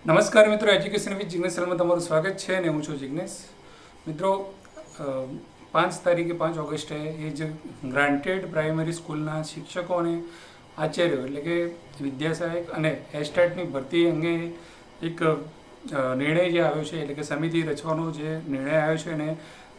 નમસ્કાર મિત્રો education with Jignesh સલમાં તમારું સ્વાગત છે અને હું છું જિગ્નેશ મિત્રો પાંચ તારીખે પાંચ ઓગસ્ટે એ જે ગ્રાન્ટેડ પ્રાઇમરી સ્કૂલના શિક્ષકો અને આચાર્યો એટલે કે વિદ્યાસહાયક અને એસ્ટાટની ભરતી અંગે એક નિર્ણય જે આવ્યો છે, એટલે કે સમિતિ રચવાનો જે નિર્ણય આવ્યો છે અને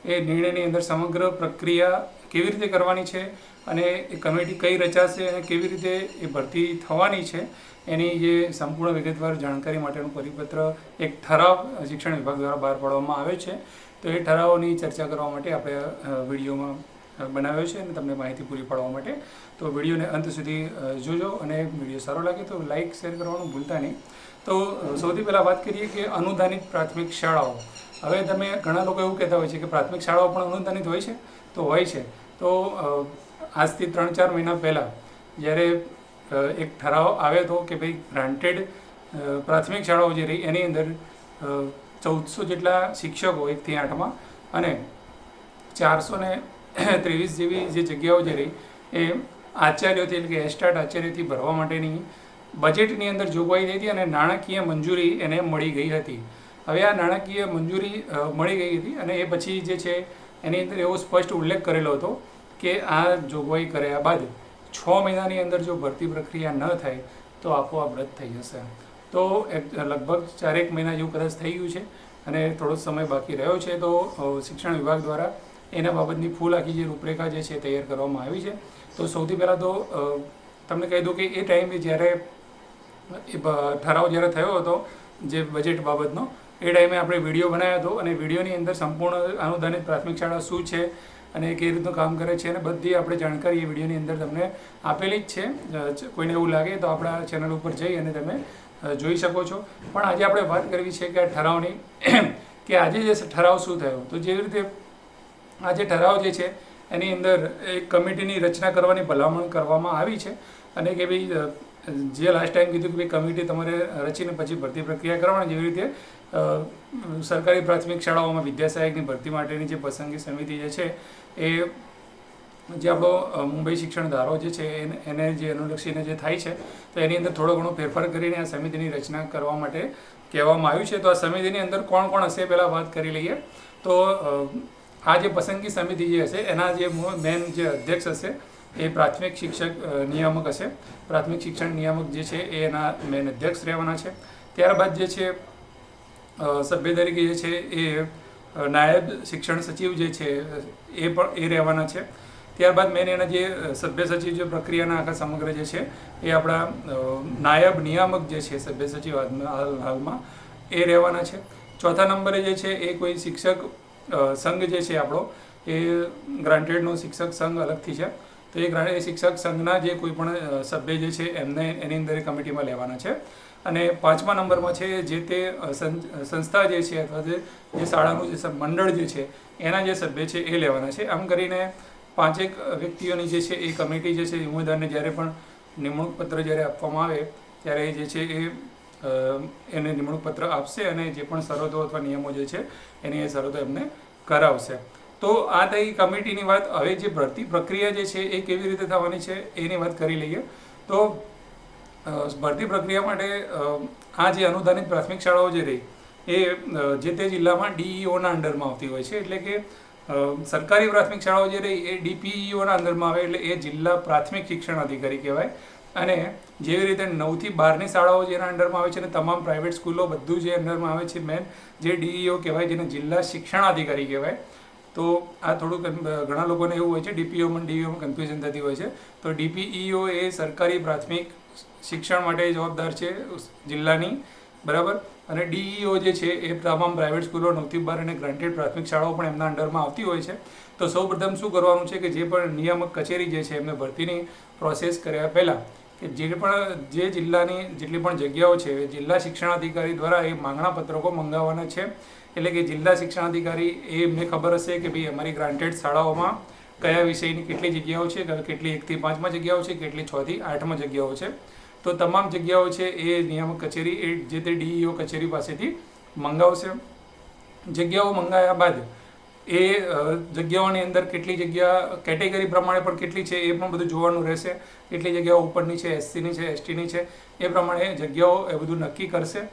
એ નિર્ણયની અંદર સમગ્ર પ્રક્રિયા કેવી રીતે કરવાની છે અને એ કમિટી કઈ રચાશે અને કેવી રીતે એ ભરતી થવાની છે, એની જે સંપૂર્ણ વિગતવાર જાણકારી માટેનું પરિપત્ર એક ઠરાવ શિક્ષણ વિભાગ દ્વારા બહાર પાડવામાં આવે છે. તો એ ઠરાવોની ચર્ચા કરવા માટે આપણે વિડીયોમાં બનાવ્યો છે અને તમને માહિતી પૂરી પાડવા માટે. તો વિડીયોને અંત સુધી જોજો અને વીડિયો સારો લાગે તો લાઇક શેર કરવાનું ભૂલતા નહીં. તો સૌથી પહેલાં વાત કરીએ કે અનુદાનિત પ્રાથમિક શાળાઓ. હવે તમે ઘણા લોકો એવું કહેતા હોય છે કે પ્રાથમિક શાળાઓ પણ અનુદાનિત હોય છે? તો હોય છે. તો આજથી ત્રણ ચાર મહિના પહેલાં જ્યારે એક ઠરાવ આવ્યો હતો કે ભાઈ ગ્રાન્ટેડ પ્રાથમિક શાળાઓ જે રહી એની અંદર ચૌદસો જેટલા શિક્ષકો એકથી આઠમાં અને ચારસો ને ત્રેવીસ જેવી જે જગ્યાઓ જે રહી એ આચાર્યોથી એટલે કે એસ્ટાટ આચાર્યથી ભરવા માટેની બજેટની અંદર જોગવાઈ થઈ હતી અને નાણાકીય મંજૂરી એને મળી ગઈ હતી. હવે આ નાણાકીય મંજૂરી મળી ગઈ હતી અને એ પછી જે છે, એની અંદર એવો સ્પષ્ટ ઉલ્લેખ કરેલો હતો કે આ જોગવાઈ કર્યા બાદ છ મહિનાની અંદર જો ભરતી પ્રક્રિયા ન થાય, તો આપોઆપ રદ થઈ જશે. તો લગભગ ચારેક મહિના જેવું કદાચ થઈ ગયું છે અને થોડો સમય બાકી રહ્યો છે, તો શિક્ષણ વિભાગ દ્વારા એના બાબતની ફૂલ આખી જે રૂપરેખા જે છે, તૈયાર કરવામાં આવી છે. તો સૌથી પહેલાં તો તમને કહી દઉં કે એ ટાઈમે જ્યારે, એ ઠરાવ જ્યારે થયો હતો, જે બજેટ બાબતનો એ ટાઈમે આપણે વીડિયો બનાવ્યો હતો અને વિડીયોની અંદર સંપૂર્ણ અનુદાનિત પ્રાથમિક શાળા શું છે અને કેવી રીતનું કામ કરે છે અને બધી આપણે જાણકારી એ વિડીયોની અંદર તમને આપેલી જ છે. કોઈને એવું લાગે તો આપણા ચેનલ ઉપર જઈ અને તમે જોઈ શકો છો. પણ આજે આપણે વાત કરવી છે કે આ ઠરાવની, કે આજે જે ઠરાવ શું થયો. તો જેવી રીતે આ જે ઠરાવ જે છે, એની અંદર એક કમિટીની રચના કરવાની, ભલામણ કરવામાં આવી છે અને કે ભાઈ જે લાસ્ટ ટાઈમ કીધું કે ભાઈ કમિટી તમારે રચીને પછી ભરતી પ્રક્રિયા કરવાની, જેવી રીતે સરકારી પ્રાથમિક શાળાઓમાં વિદ્યાસહાયકની ભરતી માટેની જે પસંદગી સમિતિ જે છે, એ જે આપણો મુંબઈ શિક્ષણ ધારો જે છે, એને જે અનુલક્ષીને જે થાય છે, તો એની અંદર થોડો ઘણો ફેરફાર કરીને આ સમિતિની રચના કરવા માટે કહેવામાં આવ્યું છે. તો આ સમિતિની અંદર કોણ કોણ હશે પહેલાં વાત કરી લઈએ. તો આ જે પસંદગી સમિતિ જે હશે, એના જે મેન જે અધ્યક્ષ હશે, એ પ્રાથમિક શિક્ષક નિયામક હશે. પ્રાથમિક શિક્ષણ નિયામક જે છે, એ એના મેન અધ્યક્ષ રહેવાના છે. ત્યારબાદ જે છે સભ્ય તરીકે જે છે એ નાયબ શિક્ષણ સચિવ જે છે, એ પણ, એ રહેવાના છે. ત્યારબાદ મેન એના જે સભ્ય સચિવ જે પ્રક્રિયાના આખા સમગ્ર જે છે, એ આપણા નાયબ નિયામક જે છે, સભ્ય સચિવ હાલમાં- હાલ, હાલમાં, એ રહેવાના છે. ચોથા નંબરે જે છે, એ કોઈ શિક્ષક સંઘ જે છે આપણો, એ ગ્રાન્ટેડનો શિક્ષક સંઘ અલગથી છે. તો એ શિક્ષક સંઘના જે કોઈ પણ સભ્ય જે છે, એમને એની અંદર કમિટીમાં લેવાના છે. અને પાંચમા નંબરમાં છે જે તે સંસ્થા જે છે અથવા જે શાળાનું જે મંડળ જે છે, એના જે સભ્ય છે એ લેવાના છે. આમ કરીને પાંચેક વ્યક્તિઓની જે છે એ કમિટી જે છે, ઉમેદવારને જ્યારે પણ નિમણૂક પત્ર જ્યારે આપવામાં આવે, ત્યારે જે છે એ એને નિમણૂક પત્ર આપશે અને જે પણ શરતો અથવા નિયમો જે છે, એની એ શરતો એમને કરાવશે. તો આ થઈ કમિટીની વાત. હવે જે ભરતી પ્રક્રિયા જે છે એ કેવી રીતે થવાની છે, એની વાત કરી લઈએ. તો ભરતી પ્રક્રિયા માટે આ જે અનુદાનિત પ્રાથમિક શાળાઓ જે રહી, એ જે તે જિલ્લામાં ડીઈઓના અંડરમાં આવતી હોય છે. એટલે કે સરકારી પ્રાથમિક શાળાઓ જે રહી, એ ડીપીઈઓના અંદરમાં આવે, એટલે એ જિલ્લા પ્રાથમિક શિક્ષણ અધિકારી કહેવાય. અને જેવી રીતે નવથી બારની શાળાઓ જેના અંડરમાં આવે છે અને તમામ પ્રાઇવેટ સ્કૂલો બધું જે અંડરમાં આવે છે, મેન જે ડીઈઓ કહેવાય, જેને જિલ્લા શિક્ષણ અધિકારી કહેવાય તો આ થોડુંક ઘણા લોકોને એવું હોય છે, ડીપીઓમાં ડીઈઓમાં કન્ફ્યુઝન થતી હોય છે. તો ડીપીઈઓ એ સરકારી પ્રાથમિક શિક્ષણ માટે જવાબદાર છે જિલ્લાની, બરાબર? અને ડીઈઓ જે છે એ તમામ પ્રાઇવેટ સ્કૂલો નવથી બાર અને ગ્રાન્ટેડ પ્રાથમિક શાળાઓ પણ એમના અંડરમાં આવતી હોય છે. તો સૌપ્રથમ શું કરવાનું છે કે જે પણ નિયામક કચેરી જે છે એમને ભરતીની પ્રોસેસ કર્યા પહેલાં કે જે પણ, જે જિલ્લાની જેટલી પણ જગ્યાઓ છે, જિલ્લા શિક્ષણાધિકારી દ્વારા એ માંગણા પત્રકો મંગાવવાના છે. એટલે કે જિલ્લા શિક્ષણાધિકારી એ એમને ખબર હશે કે ભાઈ અમારી ગ્રાન્ટેડ શાળાઓમાં કયા વિષયની કેટલી જગ્યાઓ છે કેટલી એકથી પાંચમાં જગ્યાઓ છે, કેટલી છથી આઠમાં જગ્યાઓ છે. તો તમામ જગ્યાઓ છે એ નિયામક કચેરી એ જે તે ડીઈઓ કચેરી પાસેથી મંગાવશે. જગ્યાઓ મંગાવ્યા બાદ એ જગ્યાઓની અંદર કેટલી જગ્યા, કેટેગરી પ્રમાણે પણ કેટલી છે એ પણ બધું જોવાનું રહેશે. કેટલી જગ્યાઓ ઉપરની છે એસસીની છે એસટીની છે, એ પ્રમાણે જગ્યાઓ એ બધું નક્કી કરશે.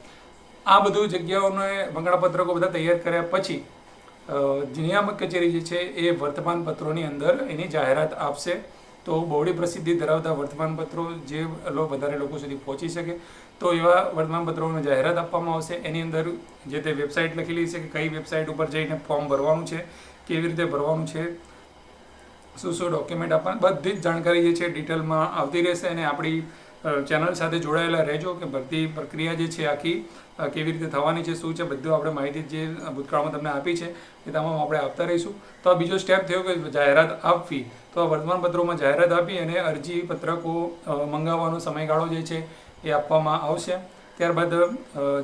આ બધું જગ્યાઓને મંગળાપત્રકો બધા તૈયાર કર્યા પછી નિયામક કચેરી જે છે એ વર્તમાન પત્રોની અંદર એની જાહેરાત આપશે. તો બહોળી પ્રસિદ્ધિ ધરાવતા વર્તમાનપત્રો જે વધારે લોકો સુધી પહોંચી શકે. તો એવા વર્તમાનપત્રોની જાહેરાત આપવામાં આવશે. એની અંદર જે તે વેબસાઇટ લખેલી છે કે કઈ વેબસાઇટ ઉપર જઈને ફોર્મ ભરવાનું છે, કેવી રીતે ભરવાનું છે, શું શું ડોક્યુમેન્ટ આપવાનું, બધી જ જાણકારી જે છે ડિટેલમાં આવતી રહેશે અને આપણી ચેનલ સાથે જોડાયેલા રહેજો કે ભરતી પ્રક્રિયા જે છે આખી કેવી રીતે થવાની છે, શું છે, બધું આપણે માહિતી જે ભૂતકાળમાં તમને આપી છે, એ તમામ આપણે આપતા રહીશું. તો આ બીજો સ્ટેપ થયો કે જાહેરાત આપવી. તો આ વર્તમાનપત્રોમાં જાહેરાત આપી અને અરજી પત્રકો મંગાવવાનો સમયગાળો જે છે એ આપવામાં આવશે. ત્યારબાદ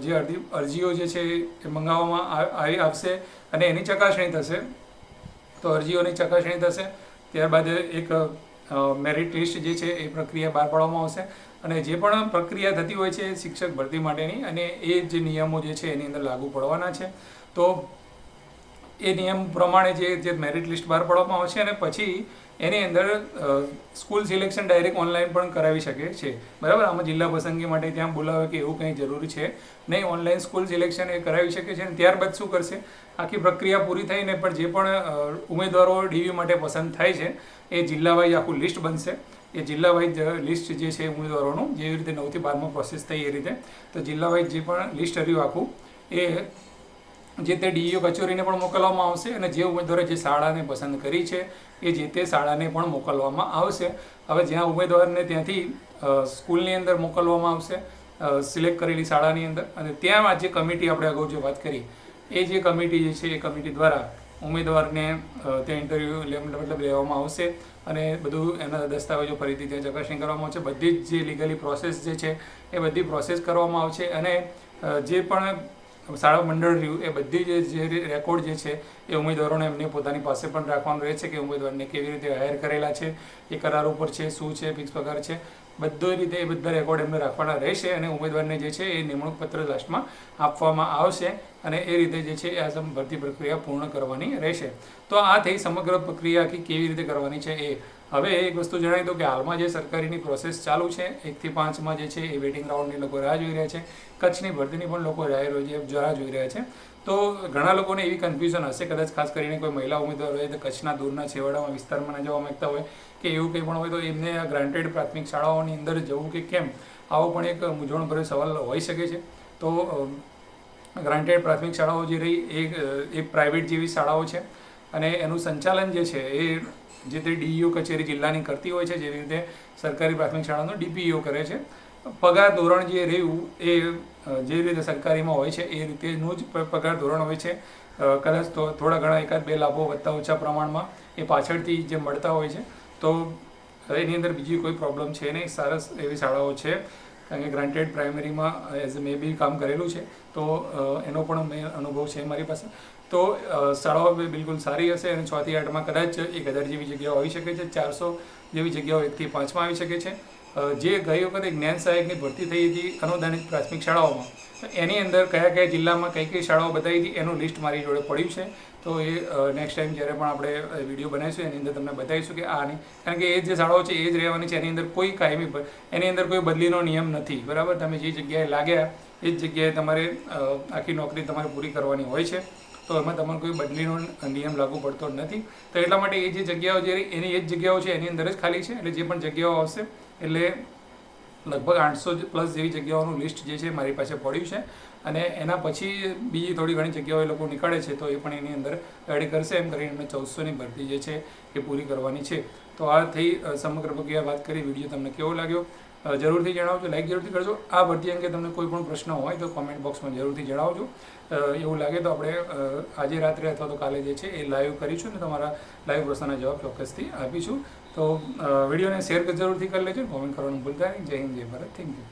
જે અરજી, અરજીઓ જે છે એ મંગાવવામાં આવી આવશે અને એની ચકાસણી થશે. તો અરજીઓની ચકાસણી થશે. ત્યારબાદ એક મેરિટ લિસ્ટ જે છે એ પ્રક્રિયા બહાર પાડવામાં આવશે અને જે પણ પ્રક્રિયા થતી હોય છે શિક્ષક ભરતી માટેની અને એ જે નિયમો જે છે એની અંદર લાગુ પડવાના છે. તો એ નિયમ પ્રમાણે જે મેરિટ લિસ્ટ બહાર પાડવામાં આવશે અને પછી એની અંદર સ્કૂલ સિલેક્શન ડાયરેક્ટ ઓનલાઈન પણ કરાવી શકે છે. બરાબર? આમાં જિલ્લા પસંદગી માટે ત્યાં બોલાવે કે એવું કંઈ જરૂરી છે નહીં. ઓનલાઈન સ્કૂલ સિલેક્શન એ કરાવી શકે છે અને ત્યારબાદ શું કરશે? આખી પ્રક્રિયા પૂરી થઈને પણ જે પણ ઉમેદવારો ડીવી માટે પસંદ થાય છે, એ જિલ્લાવાઇઝ આખું લિસ્ટ બનશે. એ જિલ્લા વાઇઝ લિસ્ટ જે છે ઉમેદવારોનું, જેવી રીતે નવથી બારમાં પ્રોસેસ થઈ એ રીતે, તો જિલ્લા જે પણ લિસ્ટ રહ્યું આખું, એ જે તે ડીઈઓ કચેરીને પણ મોકલવામાં આવશે અને જે ઉમેદવારે જે શાળાને પસંદ કરી છે, એ જે તે શાળાને પણ મોકલવામાં આવશે. હવે જ્યાં ઉમેદવારને ત્યાંથી સ્કૂલની અંદર મોકલવામાં આવશે સિલેક્ટ કરેલી શાળાની અંદર, અને ત્યાં આ જે કમિટી આપણે અગાઉ જે વાત કરી, એ જે કમિટી જે છે, એ કમિટી દ્વારા ઉમેદવારને ત્યાં ઇન્ટરવ્યૂ મતલબ લેવામાં આવશે અને બધું એના દસ્તાવેજો ફરીથી ત્યાં ચકાસણી કરવામાં આવશે. બધી જ જે લીગલી પ્રોસેસ જે છે, એ બધી પ્રોસેસ કરવામાં આવશે અને જે પણ શાળા મંડળ રહ્યું, એ બધી જે રેકોર્ડ જે છે, એ ઉમેદવારોને એમને પોતાની પાસે પણ રાખવાનું રહે છે કે ઉમેદવારને કેવી રીતે હાયર કરેલા છે, એ કરાર ઉપર છે, શું છે ફિક્સ પગાર છે, બધો રીતે એ બધા રેકોર્ડ એમને રાખવાના રહેશે અને ઉમેદવારને જે છે એ નિમણૂક પત્ર લાસ્ટમાં આપવામાં આવશે અને એ રીતે જે છે એ આ ભરતી પ્રક્રિયા પૂર્ણ કરવાની રહેશે. તો આ થઈ સમગ્ર પ્રક્રિયા કે કેવી રીતે કરવાની છે એ હવે એક વસ્તુ જણાવી દઉં કે હાલમાં જે સરકારીની પ્રોસેસ ચાલુ છે એકથી પાંચમાં જે છે એ વેટિંગ રાઉન્ડની લોકો રાહ જોઈ રહ્યા છે. કચ્છની ભરતીની પણ લોકો રાહ રાહ જોઈ રહ્યા છે. તો ઘણા લોકોને એવી કન્ફ્યુઝન હશે, કદાચ ખાસ કરીને કોઈ મહિલા ઉમેદવાર હોય તો કચ્છના દૂરના છેવાડામાં, વિસ્તારમાં જવા માંગતા હોય કે એવું કંઈ પણ હોય તો એમને ગ્રાન્ટેડ પ્રાથમિક શાળાઓની અંદર જવું કે કેમ, આવો પણ એક મૂંઝવણભર્યો સવાલ હોઈ શકે છે. તો ગ્રાન્ટેડ પ્રાથમિક શાળાઓ જે રહી, એ એક પ્રાઇવેટ જેવી શાળાઓ છે અને એનું સંચાલન જે છે એ જે તે ડીઈઓ કચેરી જિલ્લાની કરતી હોય છે જેવી રીતે સરકારી પ્રાથમિક શાળાનો ડીપીઓ કરે છે. પગાર ધોરણ જે રહ્યું એ જે રીતે સરકારીમાં હોય છે, એ રીતેનું જ પગાર ધોરણ હોય છે. કદાચ તો થોડા ઘણા એકાદ બે લાભો વધતા ઓછા પ્રમાણમાં એ પાછળથી જે મળતા હોય છે, તો એની અંદર બીજી કોઈ પ્રોબ્લેમ છે નહીં. સરસ એવી શાળાઓ છે. કારણ કે ગ્રાન્ટેડ પ્રાઇમરીમાં એઝ મેં બી કામ કરેલું છે. તો એનો પણ મેં અનુભવ છે મારી પાસે. તો શાળાઓ બિલકુલ સારી હશે અને છથી આઠમાં કદાચ એક હજાર જેવી જગ્યાઓ આવી શકે છે, ચારસો જેવી જગ્યાઓ એકથી પાંચમાં આવી શકે છે. જે ગઈ વખતે જ્ઞાન સહાયકની ભરતી થઈ હતી અનુદાનિત પ્રાથમિક શાળાઓમાં એની અંદર કયા કયા જિલ્લામાં કઈ કઈ શાળાઓ બતાવી હતી એનું લિસ્ટ મારી જોડે પડ્યું છે. તો એ નેક્સ્ટ ટાઈમ જ્યારે પણ આપણે વીડિયો બનાવીશું, એની અંદર તમને બતાવીશું કે આની, કારણ કે એ જે શાળાઓ છે એ જ રહેવાની છે, એની અંદર કોઈ કાયમી એની અંદર કોઈ બદલીનો નિયમ નથી, બરાબર? તમે જે જગ્યાએ લાગ્યા, એ જ જગ્યાએ તમારે આખી નોકરી તમારે પૂરી કરવાની હોય છે. તો એમાં તમારે કોઈ બદલીનો નિયમ લાગુ પડતો નથી. તો એટલા માટે એ જે જગ્યાઓ જે એની એ જ જગ્યાઓ છે, એની અંદર જ ખાલી છે? એટલે જે પણ જગ્યાઓ આવશે, એટલે લગભગ આઠસો પ્લસ જેવી જગ્યાઓનું લિસ્ટ જે છે મારી પાસે પડ્યું છે. અને એના પછી બીજી થોડી ઘણી જગ્યાઓ એ લોકો નીકળે છે, તો એ પણ એની અંદર એડ કરશે, એમ કરીને એમને ચૌદસોની ભરતી જે છે એ પૂરી કરવાની છે. તો આ થઈ સમગ્ર પ્રક્રિયા વાત કરી, વીડિયો તમને કેવો લાગ્યો? જરૂરથી જણાવજો લાઈક જરૂરથી કરજો. આ ભરતી અંગે તમને કોઈ પણ પ્રશ્ન હોય તો કોમેન્ટ બોક્સમાં જરૂરથી જણાવજો. એવું લાગે તો આપણે આજે રાત્રે અથવા તો કાલે જે છે એ લાઈવ કરીશું ને તમારા લાઈવ પ્રશ્નના જવાબ ચોક્કસથી આપીશું. તો વિડીયોને શેર જરૂરથી કરી લેજો કોમેન્ટ કરવાનું ભૂલતા નહીં. જય હિન્દ, જય ભારત. Thank you